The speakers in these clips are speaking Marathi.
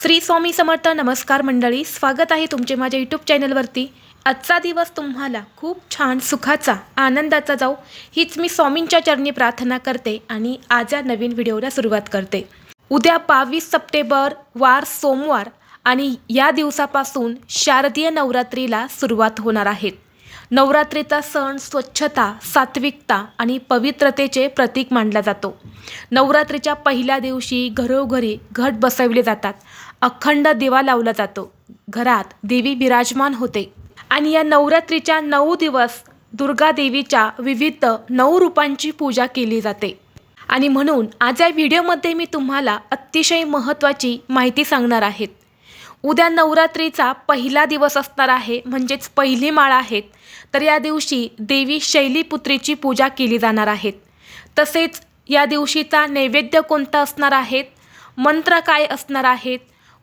श्री स्वामी समर्थ नमस्कार मंडळी स्वागत आहे तुमचे माझ्या यूट्यूब चॅनलवरती आजचा दिवस तुम्हाला खूप छान सुखाचा आनंदाचा जाऊ हीच मी स्वामींच्या चरणी प्रार्थना करते आणि आज या नवीन व्हिडिओला सुरुवात करते. उद्या बावीस सप्टेंबर वार सोमवार आणि या दिवसापासून शारदीय नवरात्रीला सुरुवात होणार आहेत नवरात्रीचा सण स्वच्छता सात्विकता आणि पवित्रतेचे प्रतीक मानला जातो. नवरात्रीच्या पहिल्या दिवशी घरोघरी घट बसवले जातात. अखंड दिवा लावला जातो. घरात देवी विराजमान होते. आणि या नवरात्रीच्या नऊ दिवस दुर्गा देवीच्या विविध नऊ रूपांची पूजा केली जाते. आणि म्हणून आज या व्हिडिओमध्ये मी तुम्हाला अतिशय महत्त्वाची माहिती सांगणार आहेत. उद्या नवरात्रीचा पहिला दिवस असणार आहे म्हणजेच पहिली माळ आहेत तर या दिवशी देवी शैलीपुत्रीची पूजा केली जाणार आहेत तसेच या दिवशीचा नैवेद्य कोणता असणार आहेत मंत्र काय असणार आहेत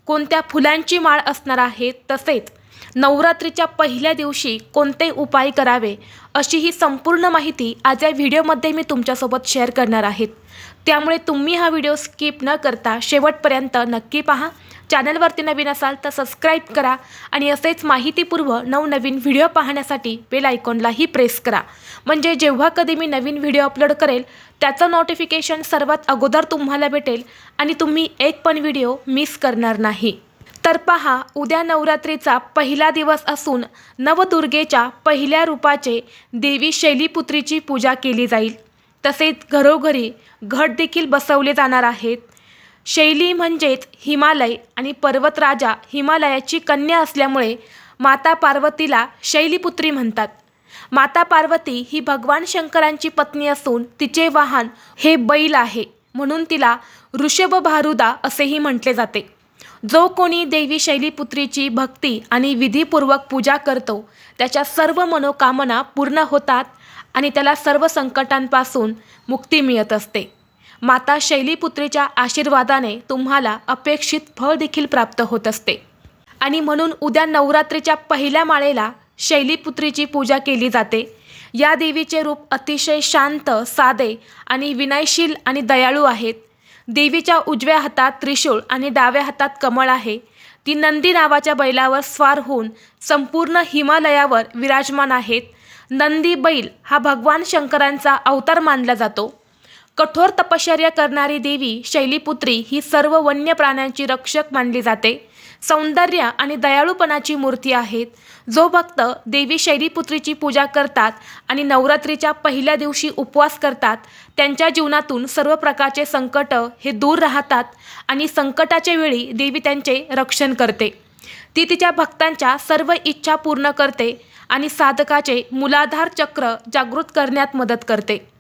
कोणत्या फुलांची माळ असणार आहे तसेच नवरात्रीच्या पहिल्या दिवशी कोणते उपाय करावे अशी ही संपूर्ण माहिती आज या व्हिडिओमध्ये मी तुमच्यासोबत शेअर करणार आहेत त्यामुळे तुम्ही हा व्हिडिओ स्किप न करता शेवटपर्यंत नक्की पहा. चॅनलवरती नवीन असाल तर सबस्क्राईब करा आणि असेच माहितीपूर्व नवनवीन व्हिडिओ पाहण्यासाठी बेल आयकॉनलाही प्रेस करा. म्हणजे जेव्हा कधी मी नवीन व्हिडिओ अपलोड करेल त्याचं नोटिफिकेशन सर्वात अगोदर तुम्हाला भेटेल आणि तुम्ही एक पण व्हिडिओ मिस करणार नाही. तर पहा उद्या नवरात्रीचा पहिला दिवस असून नवदुर्गेच्या पहिल्या रूपाचे देवी शैलीपुत्रीची पूजा केली जाईल. तसेच घरोघरी घट देखील बसवले जाणार आहेत. शैली म्हणजेच हिमालय आणि पर्वतराजा हिमालयाची कन्या असल्यामुळे माता पार्वतीला शैलीपुत्री म्हणतात. माता पार्वती ही भगवान शंकरांची पत्नी असून तिचे वाहन हे बैल आहे म्हणून तिला ऋषभ भारुदा असेही म्हटले जाते. जो कोणी देवी शैलीपुत्रीची भक्ती आणि विधीपूर्वक पूजा करतो त्याच्या सर्व मनोकामना पूर्ण होतात आणि त्याला सर्व संकटांपासून मुक्ती मिळत असते. माता शैलीपुत्रीच्या आशीर्वादाने तुम्हाला अपेक्षित फळ देखील प्राप्त होत असते. आणि म्हणून उद्या नवरात्रीच्या पहिल्या माळेला शैलीपुत्रीची पूजा केली जाते. या देवीचे रूप अतिशय शांत साधे आणि विनयशील आणि दयाळू आहेत. देवीच्या उजव्या हातात त्रिशूळ आणि डाव्या हातात कमळ आहे. ती नंदी नावाच्या बैलावर स्वार होऊन संपूर्ण हिमालयावर विराजमान आहेत. नंदी बैल हा भगवान शंकरांचा अवतार मानला जातो. कठोर तपश्चर्या करणारी देवी शैलीपुत्री ही सर्व वन्य प्राण्यांची रक्षक मानली जाते. सौंदर्य आणि दयाळूपणाची मूर्ती आहेत. जो भक्त देवी शैलीपुत्रीची पूजा करतात आणि नवरात्रीच्या पहिल्या दिवशी उपवास करतात त्यांच्या जीवनातून सर्व प्रकारचे संकट हे दूर राहतात आणि संकटाच्या वेळी देवी त्यांचे रक्षण करते. ती तिच्या भक्तांच्या सर्व इच्छा पूर्ण करते आणि साधकाचे मूलाधार चक्र जागृत करण्यात मदत करते.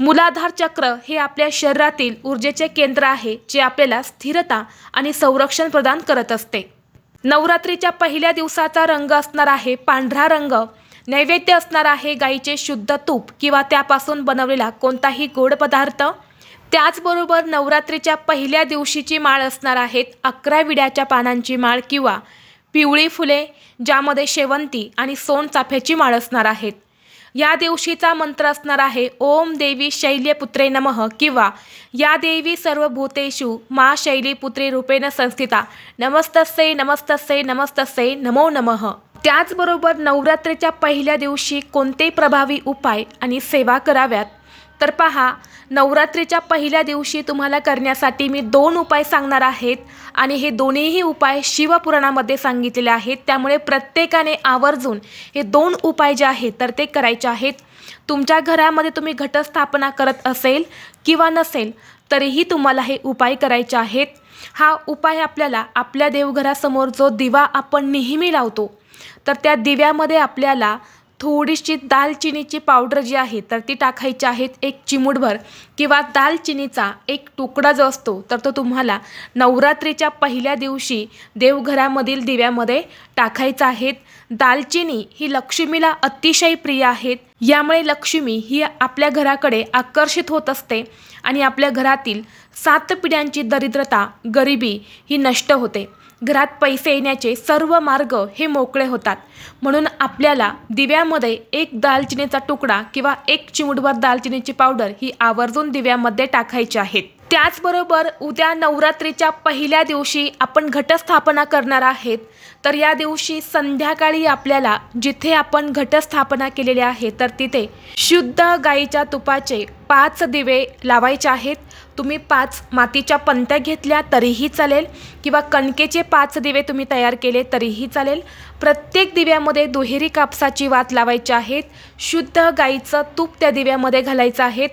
मूलाधार चक्र हे आपल्या शरीरातील ऊर्जेचे केंद्र आहे जे आपल्याला स्थिरता आणि संरक्षण प्रदान करत असते. नवरात्रीच्या पहिल्या दिवसाचा रंग असणार आहे पांढरा रंग. नैवेद्य असणार आहे गाईचे शुद्ध तूप किंवा त्यापासून बनवलेला कोणताही गोड पदार्थ. त्याचबरोबर नवरात्रीच्या पहिल्या दिवशीची माळ असणार आहेत अकरा विड्याच्या पानांची माळ किंवा पिवळी फुले ज्यामध्ये शेवंती आणि सोनचाफ्याची माळ असणार आहेत. या दिवशीचा मंत्र असणार आहे ओम देवी शैल्यपुत्रे नमः किंवा या देवी सर्व भूतेषु मा शैलीपुत्री रूपेण संस्थिता नमस्तस्ये नमस्तस्ये नमस्तस्ये नमो नमः. त्याचबरोबर नवरात्रीच्या पहिल्या दिवशी कोणते प्रभावी उपाय आणि सेवा कराव्यात? तर पहा नवरात्रीच्या पहिल्या दिवशी तुम्हाला करण्यासाठी मी दोन उपाय सांगणार आहेत आणि हे दोन्हीही उपाय शिवपुराणामध्ये सांगितलेले आहेत. त्यामुळे प्रत्येकाने आवर्जून हे दोन उपाय जे आहेत तर ते करायचे आहेत. तुमच्या घरामध्ये तुम्ही घटस्थापना करत असेल किंवा नसेल तरीही तुम्हाला हे उपाय करायचे आहेत. हा उपाय आपल्याला आपल्या देवघरासमोर जो दिवा आपण नेहमी लावतो तर त्या दिव्यामध्ये आपल्याला थोडीशी दालचिनीची पावडर जी आहे तर ती टाकायची आहेत एक चिमूटभर किंवा दालचिनीचा एक तुकडा जो असतो तर तो तुम्हाला नवरात्रीच्या पहिल्या दिवशी देवघरामधील दिव्यामध्ये टाकायचा आहे. दालचिनी ही लक्ष्मीला अतिशय प्रिय आहेत यामुळे लक्ष्मी ही आपल्या घराकडे आकर्षित होत असते आणि आपल्या घरातील सात पिढ्यांची दरिद्रता गरिबी ही नष्ट होते. घरात पैसे येण्याचे सर्व मार्ग हे मोकळे होतात. म्हणून आपल्याला दिव्यामध्ये एक दालचिनीचा तुकडा किंवा एक चिमुटभर दालचिनीची पावडर ही आवर्जून दिव्यामध्ये टाकायची आहेत त्याचबरोबर उद्या नवरात्रीच्या पहिल्या दिवशी आपण घटस्थापना करणार आहेत. तर या दिवशी संध्याकाळी आपल्याला जिथे आपण घटस्थापना केलेली आहे तर तिथे शुद्ध गाईच्या तुपाचे पाच दिवे लावायचे आहेत. तुम्ही पाच मातीच्या पंत्या घेतल्या तरीही चालेल. किंवा कणकेचे पाच दिवे तुम्ही तयार केले तरीही चालेल. प्रत्येक दिव्यामध्ये दुहेरी कापसाची वात लावायची आहेत. शुद्ध गाईचं तूप त्या दिव्यामध्ये घालायचं आहेत.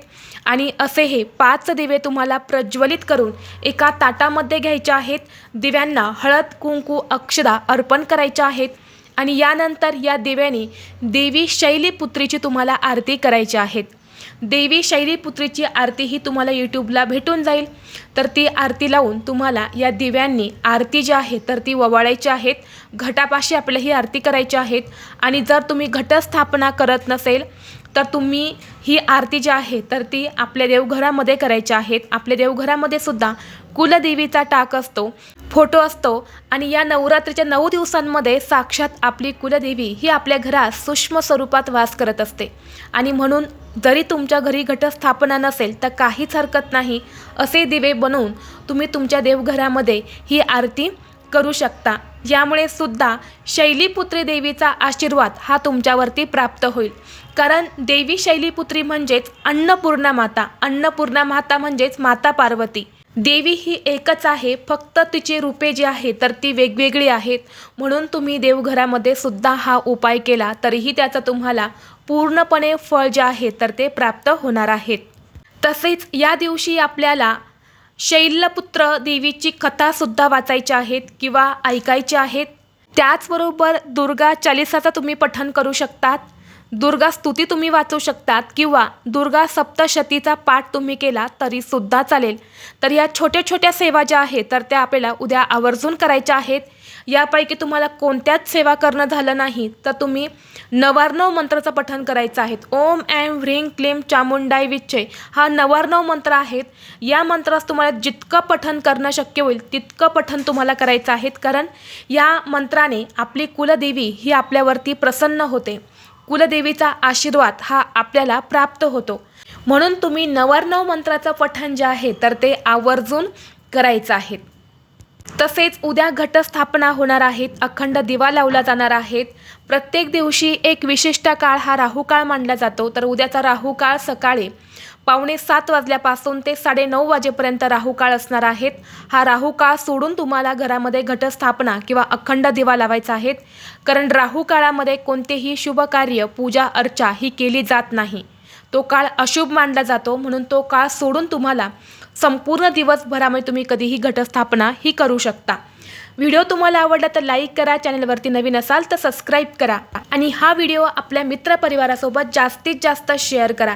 आणि असे हे पाच दिवे तुम्हाला प्रज्वलित करून एका ताटामध्ये घ्यायचे आहेत. दिव्यांना हळद कुंकू अक्षदा अर्पण करायच्या आहेत. आणि यानंतर या दिव्याने देवी शैलीपुत्रीची तुम्हाला आरती करायची आहेत. देवी शैलीपुत्रीची आरती ही तुम्हाला यूट्यूबला भेटून जाईल. तर ती आरती लावून तुम्हाला या दिव्यांनी आरती जी आहे तर ती ववाळायची आहेत. घटापाशी आपल्याला ही आरती करायची आहेत. आणि जर तुम्ही घटस्थापना करत नसेल तर तुम्ही ही आरती जी आहे तर ती आपल्या देवघरामध्ये करायची आहेत आपल्या देवघरामध्ये सुद्धा कुलदेवीचा टाक असतो फोटो असतो आणि या नवरात्रीच्या नऊ दिवसांमध्ये साक्षात आपली कुलदेवी ही आपल्या घरात सूक्ष्म स्वरूपात वास करत असते. आणि म्हणून जरी तुमच्या घरी घटस्थापना नसेल तर काहीच हरकत नाही असे दिवे बनवून तुम्ही तुमच्या देवघरामध्ये ही आरती करू शकता. यामुळे सुद्धा शैलीपुत्री देवीचा आशीर्वाद हा तुमच्यावरती प्राप्त होईल. कारण देवी शैलीपुत्री म्हणजेच अन्नपूर्णा माता. अन्नपूर्णा माता म्हणजेच माता पार्वती. देवी ही एकच आहे फक्त तिची रूपे जी आहे तर ती वेगवेगळी आहेत. म्हणून तुम्ही देवघरामध्ये सुद्धा हा उपाय केला तरीही त्याचं तुम्हाला पूर्णपणे फळ जे आहे तर ते प्राप्त होणार आहेत. तसेच या दिवशी आपल्याला शैलपुत्र देवीची कथासुद्धा वाचायच्या आहेत किंवा ऐकायच्या आहेत. त्याचबरोबर दुर्गा चालिसाचं तुम्ही पठण करू शकतात. दुर्गा स्तुती तुम्ही वाचू शकतात किंवा दुर्गा सप्तशतीचा पाठ तुम्ही केला तरीसुद्धा चालेल. तर या छोट्या छोट्या सेवा ज्या आहेत तर त्या आपल्याला उद्या आवर्जून करायच्या आहेत. यापैकी तुम्हाला कोणत्याच सेवा करणं झालं नाही तर तुम्ही नवार्णव मंत्राचं पठण करायचं आहे. ओम ॲम ह्रीम क्लीम चामुंडाई विच्छे हा नवार्णव मंत्र आहेत. या मंत्रास तुम्हाला जितकं पठण करणं शक्य होईल तितकं पठण तुम्हाला करायचं आहे. कारण या मंत्राने आपली कुलदेवी ही आपल्यावरती प्रसन्न होते. कुलदेवीचा आशीर्वाद हा आपल्याला प्राप्त होतो. म्हणून तुम्ही नवार्णव मंत्राचं पठण जे आहे तर ते आवर्जून करायचं आहे. तसेच उद्या घटस्थापना होणार आहेत अखंड दिवा लावला जाणार आहेत प्रत्येक दिवशी एक विशिष्ट काळ हा राहुकाळ मानला जातो. तर उद्याचा राहुकाळ सकाळी पावणे सात वाजल्यापासून ते साडेनऊ वाजेपर्यंत राहुकाळ असणार आहेत. हा राहुकाळ सोडून तुम्हाला घरामध्ये घटस्थापना किंवा अखंड दिवा लावायचा आहे. कारण राहुकाळामध्ये कोणतेही शुभ कार्य पूजा अर्चा ही केली जात नाही. तो काळ अशुभ मानला जातो म्हणून तो काळ सोडून तुम्हाला संपूर्ण दिवसभरामध्ये तुम्ही कधीही घटस्थापना ही करू शकता. व्हिडिओ तुम्हाला आवडला तर लाईक करा चॅनलवरती नवीन असाल तर सबस्क्राईब करा आणि हा व्हिडिओ आपल्या मित्रपरिवारासोबत जास्तीत जास्त शेअर करा.